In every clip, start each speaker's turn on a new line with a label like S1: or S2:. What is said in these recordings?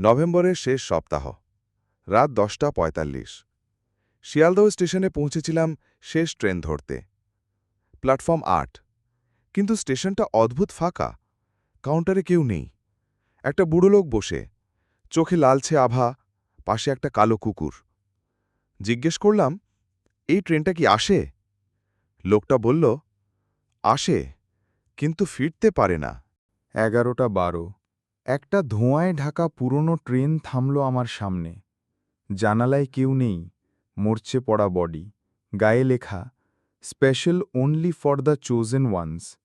S1: নভেম্বরের শেষ সপ্তাহ, রাত দশটা পঁয়তাল্লিশ। শিয়ালদহ স্টেশনে পৌঁছেছিলাম শেষ ট্রেন ধরতে। প্ল্যাটফর্ম আট। কিন্তু স্টেশনটা অদ্ভুত ফাঁকা, কাউন্টারে কেউ নেই। একটা বুড়ো লোক বসে, চোখে লালছে আভা, পাশে একটা কালো কুকুর। জিজ্ঞেস করলাম, এই ট্রেনটা কি আসে? লোকটা বলল, আসে, কিন্তু ফিরতে পারে না।
S2: এগারোটা বারো। একটা ধোঁয়ায় ঢাকা পুরনো ট্রেন থামল আমার সামনে। জানালায় কেউ নেই মরচে পড়া বডি, গায়ে লেখা, special only for the chosen ones.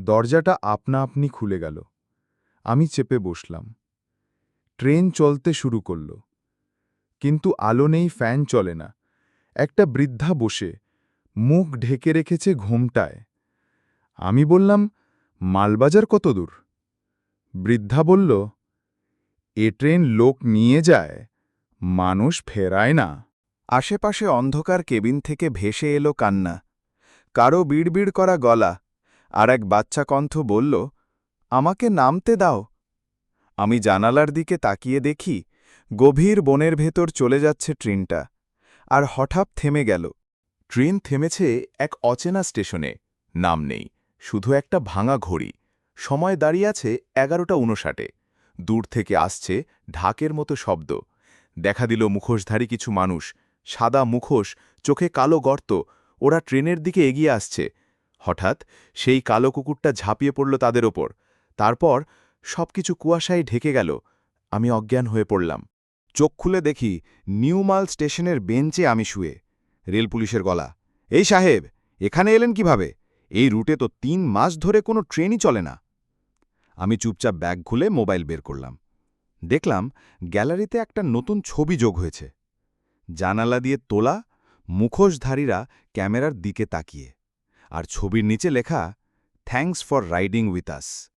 S2: দরজাটা আপনা আপনি খুলে গেল। আমি চেপে বসলাম। ট্রেন চলতে শুরু করল। কিন্তু আলো নেই, ফ্যান চলে না। একটা বৃদ্ধা বসে, মুখ ঢেকে রেখেছে ঘোমটায়। আমি বললাম, মালবাজার কত দূর? বৃদ্ধা বলল, এ ট্রেন লোক নিয়ে যায়, মানুষ ফেরায় না।
S3: আশেপাশে অন্ধকার কেবিন থেকে ভেসে এলো কান্না। কারও বিড়বিড় করা গলা। আর এক বাচ্চা কণ্ঠ বলল, আমাকে নামতে দাও। আমি জানালার দিকে তাকিয়ে দেখি, গভীর বনের ভেতর চলে যাচ্ছে ট্রেনটা। আর হঠাৎ থেমে গেল। ট্রেন থেমেছে এক অচেনা স্টেশনে। নাম নেই, শুধু একটা ভাঙা ঘড়ি। সময় দাঁড়িয়ে আছে এগারোটা উনষাটে দূর থেকে আসছে ঢাকের মতো শব্দ। দেখা দিল মুখোশধারী কিছু মানুষ। সাদা মুখোশ, চোখে কালো গর্ত। ওরা ট্রেনের দিকে এগিয়ে আসছে। হঠাৎ সেই কালো কুকুরটা ঝাঁপিয়ে পড়ল তাদের ওপর। তারপর সবকিছু কুয়াশায় ঢেকে গেল। আমি অজ্ঞান হয়ে পড়লাম। চোখ খুলে দেখি নিউমাল স্টেশনের বেঞ্চে আমি শুয়ে। রেল পুলিশের গলা, এই সাহেব, এখানে এলেন কীভাবে? এই রুটে তো তিন মাস ধরে কোনো ট্রেনই চলে না। আমি চুপচাপ ব্যাগ খুলে মোবাইল বের করলাম। দেখলাম গ্যালারিতে একটা নতুন ছবি যোগ হয়েছে। জানালা দিয়ে তোলা মুখোশধারীরা ক্যামেরার দিকে তাকিয়ে। আর ছবির নিচে লেখা thanks for riding with us